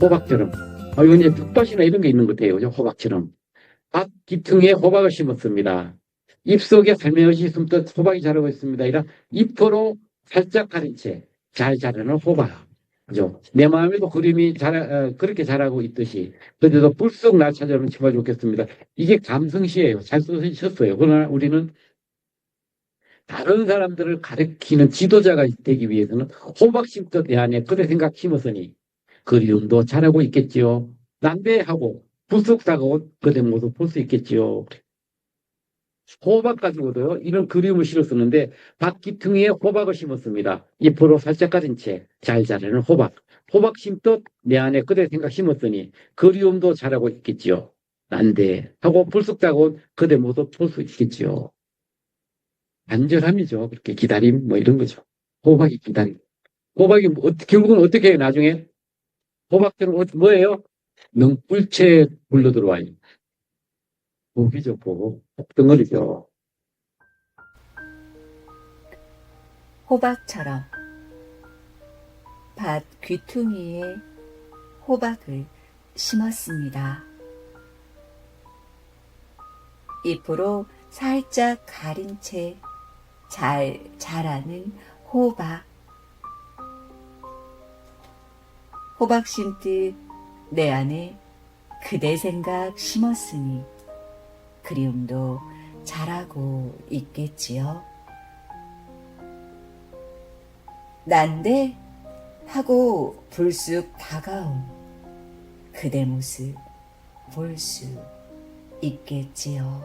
호박처럼. 아, 이건 이제 흙밭이나 이런 게 있는 것 같아요. 그죠? 호박처럼. 밭 기퉁에 호박을 심었습니다. 잎 속에 살며시 숨듯 호박이 자라고 있습니다. 이런 잎으로 살짝 가린 채 잘 자라는 호박. 그죠? 내 마음에도 그림이 자라, 어, 그렇게 자라고 있듯이. 그런데도 불쑥 날 찾아오는 치마 좋겠습니다. 이게 감성시예요. 잘 쓰셨어요. 그러나 우리는 다른 사람들을 가르치는 지도자가 되기 위해서는 호박 심듯 내 안에 그래 생각 심었으니 그리움도 잘하고 있겠지요. 난데하고 불쑥 다가온 그대 모습 볼 수 있겠지요. 호박 가지고도요, 이런 그림을 실었었는데, 밭 기퉁이에 호박을 심었습니다. 잎으로 살짝 가린 채잘 자라는 호박. 호박 심듯 내 안에 그대 생각 심었으니 그리움도 잘하고 있겠지요. 난데 하고 불쑥 다가온 그대 모습 볼 수 있겠지요. 간절함이죠. 그렇게 기다림, 뭐 이런 거죠. 호박이 기다림. 호박이 뭐 어떻게, 결국은 어떻게 해요, 나중에? 호박들은 어- 뭐예요? 능불채 굴러 들어와요. 보기죠, 보고. 덩어리죠. 호박처럼 밭 귀퉁이에 호박을 심었습니다. 잎으로 살짝 가린 채 잘 자라는 호박. 호박 심듯 내 안에 그대 생각 심었으니 그리움도 자라고 있겠지요. 난데 하고 불쑥 다가온 그대 모습 볼 수 있겠지요.